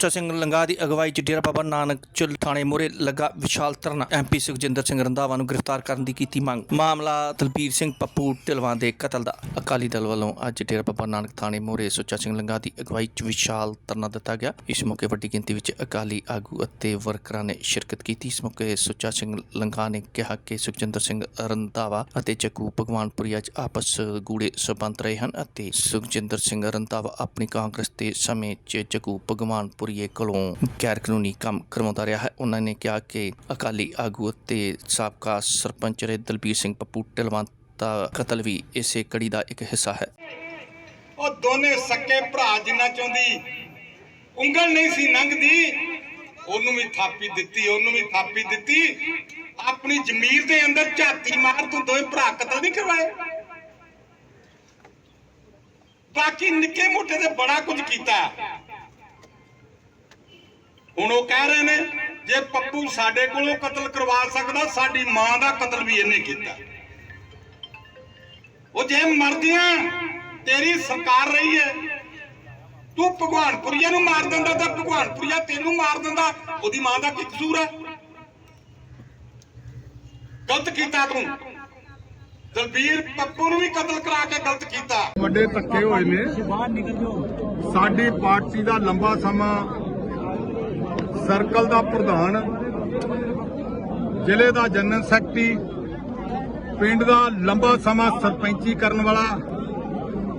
ਸੁੱਚਾ ਸਿੰਘ ਲੰਗਾ ਦੀ ਅਗਵਾਈ 'ਚ ਡੇਰਾ ਬਾਬਾ ਨਾਨਕ ਚੁੱਲ ਥਾਣੇ ਮੋਰੇ ਲੱਗਾ ਵਿਸ਼ਾਲ ਧਰਨਾ। ਐਮਪੀ ਸੁਖਜਿੰਦਰ ਸਿੰਘ ਰੰਧਾਵਾ ਨੂੰ ਗ੍ਰਿਫਤਾਰ ਕਰਨ ਦੀ ਕੀਤੀ ਮੰਗ। ਮਾਮਲਾ ਦਲਬੀਰ ਸਿੰਘ ਪੱਪੂ ਢਿਲਵਾਂ ਦੇ ਕਤਲ ਦਾ। ਅਕਾਲੀ ਦਲ ਵੱਲੋਂ ਅੱਜ ਡੇਰਾ ਬਾਬਾ ਨਾਨਕ ਥਾਣੇ ਮੋਰੇ ਸੁੱਚਾ ਸਿੰਘ ਲੰਗਾ ਦੀ ਅਗਵਾਈ 'ਚ ਵਿਸ਼ਾਲ ਧਰਨਾ ਦਿੱਤਾ ਗਿਆ। ਇਸ ਮੌਕੇ ਵੱਡੀ ਗਿਣਤੀ ਵਿੱਚ ਅਕਾਲੀ ਆਗੂ ਅਤੇ ਵਰਕਰਾਂ ਨੇ ਸ਼ਿਰਕਤ ਕੀਤੀ। ਇਸ ਮੌਕੇ ਸੁੱਚਾ ਸਿੰਘ ਲੰਗਾ ਨੇ ਕਿਹਾ ਕਿ ਸੁਖਜਿੰਦਰ ਸਿੰਘ ਰੰਧਾਵਾ ਅਤੇ ਜੱਗੂ ਭਗਵਾਨਪੁਰੀਆ 'ਚ ਆਪਸ ਗੂੜੇ ਸਬੰਧ ਰਹੇ ਹਨ ਅਤੇ ਸੁਖਜਿੰਦਰ ਸਿੰਘ ਰੰਧਾਵਾ ਆਪਣੀ ਕਾਂਗਰਸ ਦੇ ਸਮੇਂ 'ਚ ਜੱਗੂ ਭਗਵਾਨਪੁਰੀਏ ਕੋਲੋਂ ਗੈਰ ਕਾਨੂੰਨੀ ਕੰਮ ਕਰਵਾਉਂਦਾ ਰਿਹਾ ਹੈ। ਉਹਨਾਂ ਨੇ ਕਿਹਾ ਕਿ ਅਕਾਲੀ ਆਗੂ ਅਤੇ ਸਾਬਕਾ ਸਰਪੰਚ ਰਹੇ ਦਲਬੀਰ ਸਿੰਘ ਪੱਪੂ ਢਿਲਵਾਂ ਦਾ ਕਤਲ ਵੀ ਇਸੇ ਕੜੀ ਦਾ ਇੱਕ ਹਿੱਸਾ ਹੈ। ਉਹ ਦੋਨੇ ਸੱਕੇ ਭਰਾ ਜਿੰਨਾ ਚਾਹੁੰਦੀ, ਉਂਗਲ ਨਹੀਂ ਸੀ ਲੰਘਦੀ ਉਹਨੂੰ ਵੀ ਥਾਪੀ ਦਿੱਤੀ, ਉਹਨੂੰ ਵੀ ਥਾਪੀ ਦਿੱਤੀ। ਆਪਣੀ ਜ਼ਮੀਰ ਦੇ ਅੰਦਰ ਝਾਤੀ ਮਾਰ ਤੂੰ ਦੋਵੇਂ ਭਰਾ ਕਤਲ ਨਹੀਂ ਕਰਵਾਏ। ਬਾਕੀ ਨਿੱਕੇ ਮੋਟੇ ਤੇ ਬੜਾ ਕੁਝ ਕੀਤਾ। ਹੁਣ ਉਹ ਕਹਿ ਰਹੇ ਨੇ, ਜੇ ਪੱਪੂ ਸਾਡੇ ਕੋਲੋਂ ਕਤਲ ਕਰਵਾ ਸਕਦਾ, ਸਾਡੀ ਮਾਂ ਦਾ ਕਤਲ ਵੀ ਇਹਨੇ ਕੀਤਾ। ਉਹ ਜੇ ਮਰਦੀਆਂ, ਤੇਰੀ ਸਰਕਾਰ ਰਹੀ ਹੈ। ਤੂੰ ਭਗਵਾਨਪੁਰੀਆ ਨੂੰ ਮਾਰ ਦਿੰਦਾ ਤਾਂ ਭਗਵਾਨਪੁਰੀਆ ਤੈਨੂੰ ਮਾਰ ਦਿੰਦਾ, ਉਹਦੀ ਮਾਂ ਦਾ ਕੀ ਕਸੂਰ ਹੈ? ਗਲਤ ਕੀਤਾ ਤੂੰ। ਦਲਬੀਰ ਪੱਪੂ ਨੂੰ ਵੀ ਕਤਲ ਕਰਾ ਕੇ ਗਲਤ ਕੀਤਾ। ਵੱਡੇ ਧੱਕੇ ਹੋਏ ਨੇ। ਸਾਡੀ ਪਾਰਟੀ ਦਾ ਲੰਬਾ ਸਮਾਂ ਸਰਕਲ ਦਾ ਪ੍ਰਧਾਨ, ਜ਼ਿਲ੍ਹੇ ਦਾ ਜਨਰਲ ਸੈਕਟਰੀ, ਪਿੰਡ ਦਾ ਲੰਬਾ ਸਮਾਂ ਸਰਪੰਚੀ ਕਰਨ ਵਾਲਾ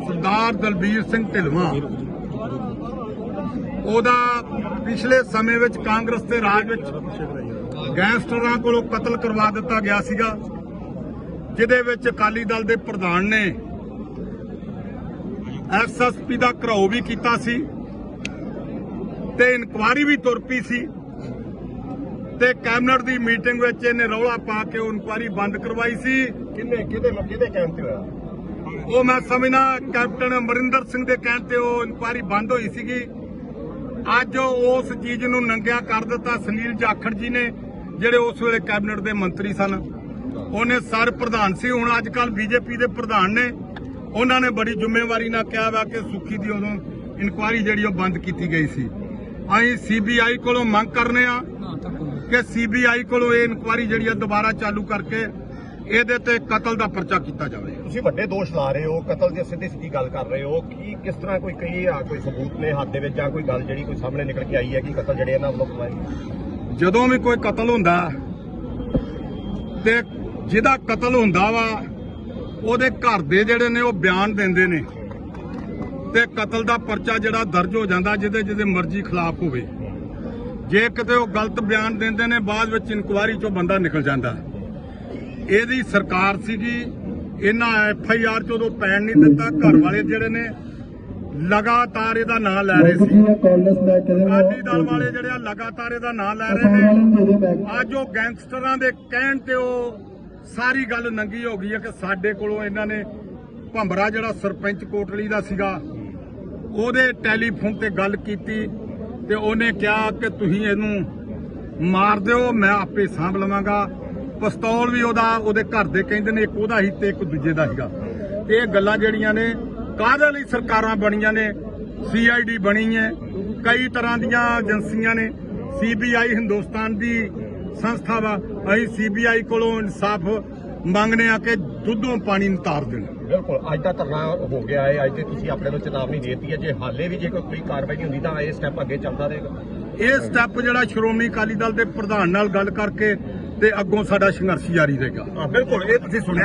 ਸਰਦਾਰ ਦਲਬੀਰ ਸਿੰਘ ਢਿਲਵਾਂ। ਉਹਦਾ ਪਿਛਲੇ ਸਮੇਂ ਵਿੱਚ ਕਾਂਗਰਸ ਦੇ ਰਾਜ ਵਿੱਚ ਗੈਂਗਸਟਰਾਂ ਕੋਲੋਂ ਕਤਲ ਕਰਵਾ ਦਿੱਤਾ ਗਿਆ ਸੀਗਾ, ਜਿਹਦੇ ਵਿੱਚ ਅਕਾਲੀ ਦਲ ਦੇ ਪ੍ਰਧਾਨ ਨੇ ਐਸਐਸਪੀ ਦਾ ਘਰਾਓ ਵੀ ਕੀਤਾ ਸੀ। ਤੇ ਇਨਕੁਆਰੀ ਵੀ ਤੁਰ ਪਈ ਸੀ ਤੇ ਕੈਬਨਿਟ ਦੀ ਮੀਟਿੰਗ ਵਿੱਚ ਇਹਨੇ ਰੌਲਾ ਪਾ ਕੇ ਉਹ ਇਨਕੁਆਰੀ ਬੰਦ ਕਰਵਾਈ ਸੀ। ਕਿੰਨੇ ਕਿਹਦੇ ਕਿਹਦੇ ਕਹਿਣ ਤੇ ਹੋਇਆ? ਉਹ ਮੈਂ ਸਮਝਣਾ ਕੈਪਟਨ ਅਮਰਿੰਦਰ ਸਿੰਘ ਦੇ ਕਹਿਣ ਤੇ ਉਹ ਇਨਕੁਆਰੀ ਬੰਦ ਹੋਈ ਸੀਗੀ। ਅੱਜ ਉਸ ਚੀਜ਼ ਨੂੰ ਨੰਗਿਆ ਕਰ ਦਿੱਤਾ ਸੁਨੀਲ ਜਾਖੜ ਜੀ ਨੇ ਜਿਹੜੇ ਉਸ ਵੇਲੇ ਕੈਬਨਿਟ ਦੇ ਮੰਤਰੀ ਸਨ। ਉਹਨੇ ਸਰ ਪ੍ਰਧਾਨ ਸੀ ਹੁਣ ਅੱਜ ਕੱਲ ਬੀਜੇਪੀ ਦੇ ਪ੍ਰਧਾਨ ਨੇ। ਉਹਨਾਂ ਨੇ ਬੜੀ ਜ਼ਿੰਮੇਵਾਰੀ ਨਾਲ ਕਿਹਾ ਵਾ ਕਿ ਸੁੱਖੀ ਦੀ ਉਦੋਂ ਇਨਕੁਆਰੀ ਜਿਹੜੀ ਉਹ ਬੰਦ ਕੀਤੀ ਗਈ ਸੀ। ਅਸੀਂ ਸੀਬੀਆਈ ਕੋਲੋਂ ਮੰਗ ਕਰਨੇ ਆ ਕਿ ਸੀਬੀਆਈ ਕੋਲੋਂ ਇਹ ਇਨਕੁਆਰੀ ਜਿਹੜੀ ਆ ਦੁਬਾਰਾ ਚਾਲੂ ਕਰਕੇ ਇਹਦੇ ਤੇ ਕਤਲ ਦਾ ਪਰਚਾ ਕੀਤਾ ਜਾਵੇ। ਤੁਸੀਂ ਵੱਡੇ ਦੋਸ਼ ਲਾ ਰਹੇ ਹੋ ਕਤਲ ਦੀ ਸਿੱਧੀ ਸਿੱਧੀ ਗੱਲ ਕਰ ਰਹੇ ਹੋ। ਕੀ ਕਿਸ ਤਰ੍ਹਾਂ ਕੋਈ ਕਈ ਆ ਕੋਈ ਸਬੂਤ ਨੇ ਹੱਥ ਦੇ ਵਿੱਚ ਜਾਂ ਕੋਈ ਗੱਲ ਜਿਹੜੀ ਕੋਈ ਸਾਹਮਣੇ ਨਿਕਲ ਕੇ ਆਈ ਹੈ ਕਿ ਕਤਲ ਜਿਹੜੇ ਇਹਨਾਂ ਵੱਲੋਂ ਕਰਵਾਏ ਜਦੋਂ ਵੀ ਕੋਈ ਕਤਲ ਹੁੰਦਾ ਤੇ ਜਿਹਦਾ ਕਤਲ ਹੁੰਦਾ ਵਾ ਉਹਦੇ ਘਰ ਦੇ ਜਿਹੜੇ ਨੇ ਉਹ ਬਿਆਨ ਦਿੰਦੇ ਨੇ। ਤੇ ਕਤਲ ਦਾ ਪਰਚਾ ਜਿਹੜਾ ਦਰਜ ਹੋ ਜਾਂਦਾ ਜਿਹਦੇ ਜਿਹਦੇ ਮਰਜ਼ੀ ਖਿਲਾਫ ਹੋਵੇ। ਜੇ ਕਿਤੇ ਉਹ ਗਲਤ ਬਿਆਨ ਦਿੰਦੇ ਨੇ ਬਾਅਦ ਵਿੱਚ ਇਨਕੁਆਰੀ ਚੋਂ ਬੰਦਾ ਨਿਕਲ ਜਾਂਦਾ। ਇਹਦੀ ਸਰਕਾਰ ਸੀਗੀ ਇਹਨਾਂ ਐਫ ਆਈ ਆਰ ਚ ਪੈਣ ਨਹੀਂ ਦਿੱਤਾ। ਘਰ ਵਾਲੇ ਜਿਹੜੇ ਨੇ ਲਗਾਤਾਰ ਇਹਦਾ ਨਾਂ ਲੈ ਰਹੇ ਸੀ। ਅਕਾਲੀ ਦਲ ਵਾਲੇ ਜਿਹੜੇ ਆ ਲਗਾਤਾਰ ਇਹਦਾ ਨਾਂ ਲੈ ਰਹੇ ਨੇ। ਅੱਜ ਉਹ ਗੈਂਗਸਟਰਾਂ ਦੇ ਕਹਿਣ ਤੇ ਉਹ ਸਾਰੀ ਗੱਲ ਨੰਗੀ ਹੋ ਗਈ ਹੈ ਕਿ ਸਾਡੇ ਕੋਲੋਂ ਇਹਨਾਂ ਨੇ ਭੰਬਰਾ ਜਿਹੜਾ ਸਰਪੰਚ ਕੋਟਲੀ ਦਾ ਸੀਗਾ ਉਹਦੇ ਟੈਲੀਫੋਨ ਤੇ ਗੱਲ ਕੀਤੀ ਤੇ ਉਹਨੇ ਕਿਹਾ ਕਿ ਤੁਸੀਂ ਇਹਨੂੰ ਮਾਰ ਦਿਓ, ਮੈਂ ਆਪੇ ਸਾਂਭ ਲਵਾਂਗਾ। ਪਿਸਤੌਲ ਵੀ ਉਹਦਾ, ਉਹਦੇ ਘਰ ਦੇ ਕਹਿੰਦੇ ਨੇ ਇੱਕ ਉਹਦਾ ਹੀ ਤੇ ਇੱਕ ਦੂਜੇ ਦਾ ਸੀਗਾ। ਇਹ ਗੱਲਾਂ ਜਿਹੜੀਆਂ ਨੇ ਕਾਹਦੇ ਲਈ ਸਰਕਾਰਾਂ ਬਣੀਆਂ ਨੇ? ਸੀਆਈਡੀ ਬਣੀ ਹੈ। ਕਈ ਤਰ੍ਹਾਂ ਦੀਆਂ ਏਜੰਸੀਆਂ ਨੇ। ਸੀਬੀਆਈ ਹਿੰਦੁਸਤਾਨ ਦੀ ਸੰਸਥਾ ਵਾ। ਅਸੀਂ ਸੀਬੀਆਈ ਕੋਲੋਂ ਇਨਸਾਫ ਮੰਗਨੇ ਆ ਕਿ ਦੁੱਧੋਂ ਪਾਣੀ ਨੂੰ ਤਾਰ ਦੇਣਾ। ਬਿਲਕੁਲ ਅੱਜ ਦਾ ਧਰਨਾ ਹੋ ਗਿਆ ਹੈ ਅੱਜ ਤੇ ਤੁਸੀਂ ਆਪਣੇ ਤੋਂ ਚੇਤਾਵਨੀ ਦੇਤੀ ਹੈ ਜੇ ਹਾਲੇ ਵੀ ਜੇ ਕੋਈ ਕਾਰਵਾਈ ਨਹੀਂ ਹੁੰਦੀ ਤਾਂ ਇਹ ਸਟੈਪ ਅੱਗੇ ਚੱਲਦਾ ਰਹੇਗਾ। ਇਹ ਸਟੈਪ ਜਿਹੜਾ ਸ਼੍ਰੋਮਣੀ ਅਕਾਲੀ ਦਲ ਦੇ ਪ੍ਰਧਾਨ ਨਾਲ ਗੱਲ ਕਰਕੇ ਤੇ ਅੱਗੋਂ ਸਾਡਾ ਸੰਘਰਸ਼ ਜਾਰੀ ਰਹੇਗਾ। ਬਿਲਕੁਲ ਇਹ ਤੁਸੀਂ ਸੁਣਿਆ